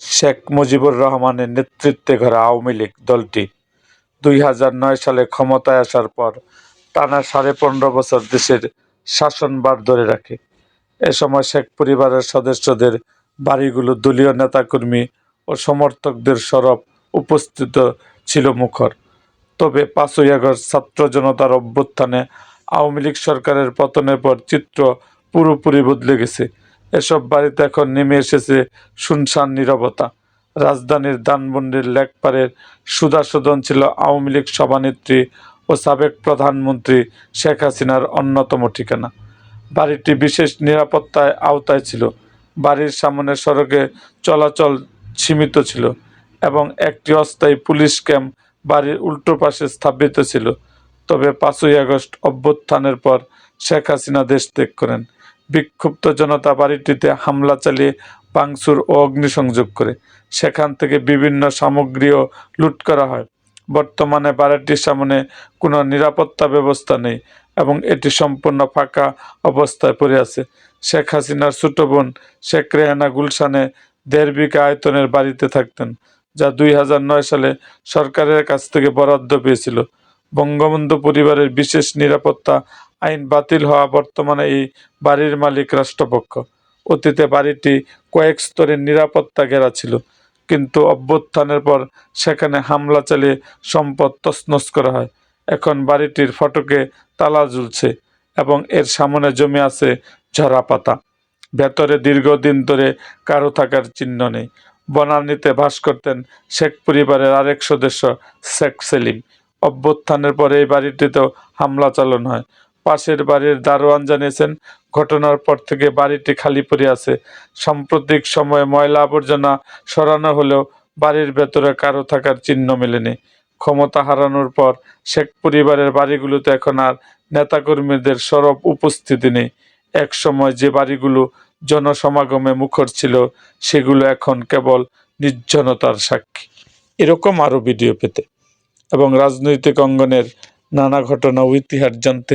শেখ মুজিবুর রহমানের নেতৃত্বে গড়া আওয়ামী লীগ দলটি দুই হাজার নয় সালে ক্ষমতায় আসার পর টানা সাড়ে পনেরো বছর দেশের শাসনভার ধরে রাখে। এ সময় শেখ পরিবারের সদস্যদের বাড়িগুলো দলীয় নেতাকর্মী ও সমর্থকদের সরব উপস্থিত ছিল মুখর। তবে পাঁচই আগস্ট ছাত্র জনতার অভ্যুত্থানে আওয়ামী লীগ সরকারের পতনের পর চিত্র পুরোপুরি বদলে গেছে। এসব বাড়িতে এখন নেমে এসেছে শুনশান নীরবতা। রাজধানীর ধানমন্ডির লেকপাড়ের সুধাসদন ছিল আওয়ামী লীগ সভানেত্রী ও সাবেক প্রধানমন্ত্রী শেখ হাসিনার অন্যতম ঠিকানা। বাড়িটি বিশেষ নিরাপত্তায় আওতায় ছিল। বাড়ির সামনে সড়কে চলাচল সীমিত ছিল এবং একটি অস্থায়ী পুলিশ ক্যাম্প বাড়ির উল্টো পাশে স্থাপিত ছিল। তবে পাঁচই আগস্ট অভ্যুত্থানের পর শেখ হাসিনা দেশ ত্যাগ করেন। বিক্ষুব্ধ জনতা বাড়িটিতে হামলা চালিয়ে ভাঙচুর ও অগ্নিসংযোগ করে। সেখান থেকে বিভিন্ন সামগ্রীও লুট করা হয়। বর্তমানে বাড়িটির সামনে কোনো নিরাপত্তা ব্যবস্থা নেই এবং এটি সম্পূর্ণ ফাঁকা অবস্থায় পড়ে আছে। শেখ হাসিনার ছোট বোন শেখ রেহানা গুলশানে দেড় বিঘা আয়তনের বাড়িতে থাকতেন, যা দুই নয় সালে সরকারের কাছ থেকে বরাদ্দ পেয়েছিল। বঙ্গবন্ধু পরিবারের বিশেষ নিরাপত্তা আইন বাতিল হওয়া বর্তমানে এই বাড়ির মালিক রাষ্ট্রপক্ষ। অতীতে বাড়িটি কয়েক স্তরের নিরাপত্তা ঘেরা ছিল, কিন্তু অভ্যুত্থানের পর সেখানে হামলা চালিয়ে সম্পদ তছনছ করা হয়। এখন বাড়িটির ফটকে তালা ঝুলছে এবং এর সামনে জমে আছে ঝরা পাতা। ভেতরে দীর্ঘদিন ধরে কারও থাকার চিহ্ন নেই। বনানীতে বাস করতেন শেখ পরিবারের আরেক সদস্য শেখ সেলিম। অভ্যুত্থানের পরে এই বাড়িটিতেও হামলা চালানো হয়। পাশের বাড়ির দারোয়ান জানিয়েছেন, ঘটনার পর থেকে বাড়িটি খালি পড়ে আছে। সাম্প্রতিক সময়ে ময়লা আবর্জনা সরানো হলেও বাড়ির ভেতরে কারও থাকার চিহ্ন মেলেনি। ক্ষমতা হারানোর পর শেখ পরিবারের বাড়িগুলোতে এখন আর নেতাকর্মীদের সরব উপস্থিতি নেই। এক সময় যে বাড়িগুলো জনসমাগমে মুখর ছিল, সেগুলো এখন কেবল নির্জনতার সাক্ষী। এরকম আরও ভিডিও পেতে এবং রাজনৈতিক অঙ্গনের নানা ঘটনা ও ইতিহাস জানতে